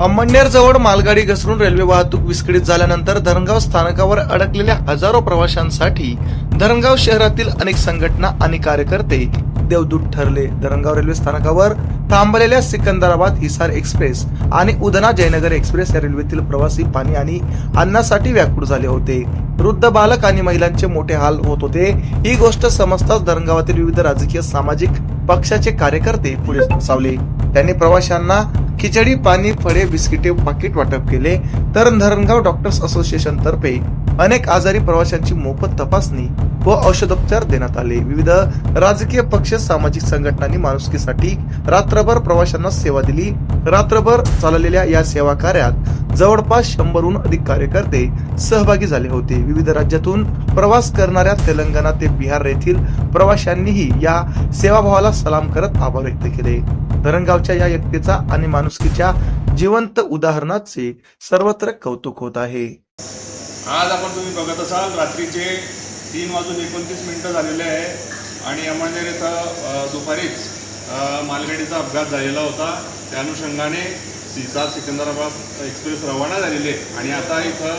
अंमळनेर जवळ मालगाडी घसरून रेल्वे वाहतूक विस्कळीत झाल्यानंतर धरणगाव स्थानकावर अडकलेल्या हजारो प्रवाशांसाठी धरणगाव शहरातील अनेक संघटना आणि कार्यकर्ते देवदूत ठरले. धरणगाव रेल्वे स्थानकावर थांबलेल्या सिकंदराबाद हिसार एक्सप्रेस आणि उदना जयनगर एक्सप्रेस या रेल्वेतील प्रवासी पाणी आणि अन्नासाठी व्याकुळ झाले होते. वृद्ध बालक आणि महिलांचे मोठे हाल होत होते. ही गोष्ट समजताच धरणगावातील विविध राजकीय सामाजिक पक्षाचे कार्यकर्ते पुढे सावले त्यांनी प्रवाशांना खिचडी पाणी फळे बिस्किटे पाकिट वाटप केले. तर धरणगाव डॉक्टर्स असोसिएशन तर्फे अनेक आजारी प्रवाशांची मोफत तपासणी व औषधोपचार देण्यात आले. विविध राजकीय पक्ष सामाजिक संघटनांनी माणुसकीसाठी रात्रभर प्रवाशांना सेवा दिली. रात्रभर चाललेल्या या सेवा कार्यात जवळपास शंभरहून अधिक कार्यकर्ते सहभागी झाले होते. विविध राज्यातून प्रवास करणाऱ्या तेलंगणा ते बिहार येथील प्रवाशांनीही या सेवाभावाला सलाम करत आभार व्यक्त केले. धरणगावच्या या व्यक्तीचा आणि माणुसकीच्या जिवंत उदाहरणाचे सर्वत्र कौतुक होत आहे. आज आपण तुम्ही बघत असाल रात्रीचे तीन वाजून एकोणतीस मिनटं झालेले आहे आणि अमळनेर इथं दुपारीच मालगाडीचा अपघात झालेला होता. त्या अनुषंगाने सिसार सिकंदराबाद एक्सप्रेस रवाना झालेली आहे आणि आता इथं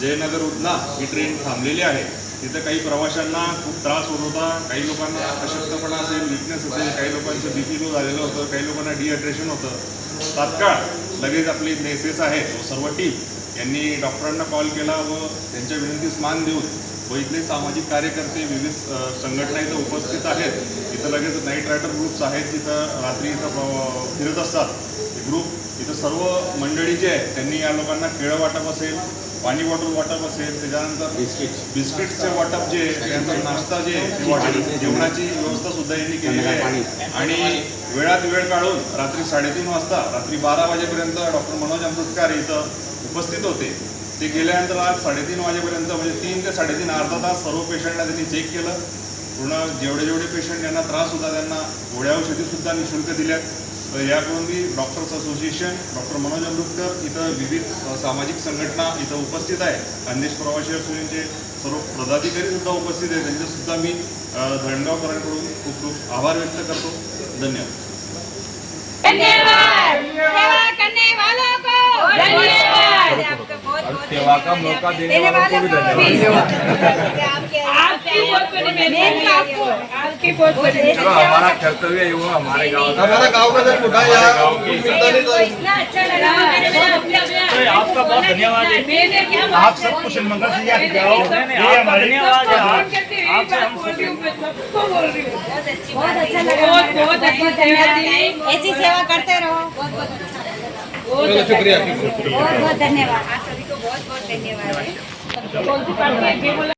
जयनगर उदना ही ट्रेन थांबलेली आहे. तिथं काही प्रवाशांना खूप त्रास होत होता. काही लोकांना अशक्तपणा असेल विकनेस असेल काही लोकांचं बीपी लो झालेलं होतं काही लोकांना डिहायड्रेशन होतं. तात्काळ लगेच आपली नेसेस आहेत व सर्व टीम यांनी डॉक्टरांना कॉल केला व त्यांच्या विनंतीस मान देऊन व इथले सामाजिक कार्यकर्ते विविध संघटना इथं उपस्थित आहेत. इथं लगेच नाईट रायडर ग्रुप्स आहेत तिथं रात्री इथं फिरत असतात. ते ग्रुप इथं सर्व मंडळी जे आहे त्यांनी या लोकांना केळं वाटप असेल पाणी बॉटल वाटप असेल त्याच्यानंतर बिस्किट. बिस्किट्सचे वाटप जे त्यानंतर नाश्ता जे आहे ते वाटप. जेवणाची व्यवस्था सुद्धा यांनी केलेली आहे. आणि वेळात वेळ काढून रात्री साडेतीन वाजता रात्री बारा वाजेपर्यंत डॉक्टर मनोज अमृतकर इथं उपस्थित होते. ते गेल्यानंतर आज साडेतीन वाजेपर्यंत म्हणजे तीन ते साडेतीन अर्धा तास सर्व पेशंटला त्यांनी चेक केलं. पूर्ण जेवढे जेवढे पेशंट यांना त्रास होता त्यांना गोळ्या औषधीसुद्धा निशुल्क दिल्यात. तर याकडून मी doctors association doctor Manoj Amritkar इथं विविध सामाजिक संघटना इथं उपस्थित आहे. खानदेश प्रवासी असोसिएशनचे सर्व पदाधिकारी सुद्धा उपस्थित आहेत. त्यांच्यासुद्धा मी धरणगावकरांकडून खूप खूप आभार व्यक्त करतो. धन्यवाद. धन्यवाद! सेवा करने वालों को! सेवा मौका देने वालों को भी धन्यवाद। हमारा कर्तव्य है वो हमारे गाँव का हमारा गाव का इतना अच्छा लगा आपका बहुत धन्यवाद है आप सब कुशल मंगल से याद जाओ ये हमारे धन्यवाद आप- आपसे हम बहुत अच्छा लगा बहुत बहुत अच्छी सेवा ऐसी सेवा करते रहो बहुत शुक्रिया बहुत बहुत धन्यवाद आप सभी को बहुत बहुत धन्यवाद।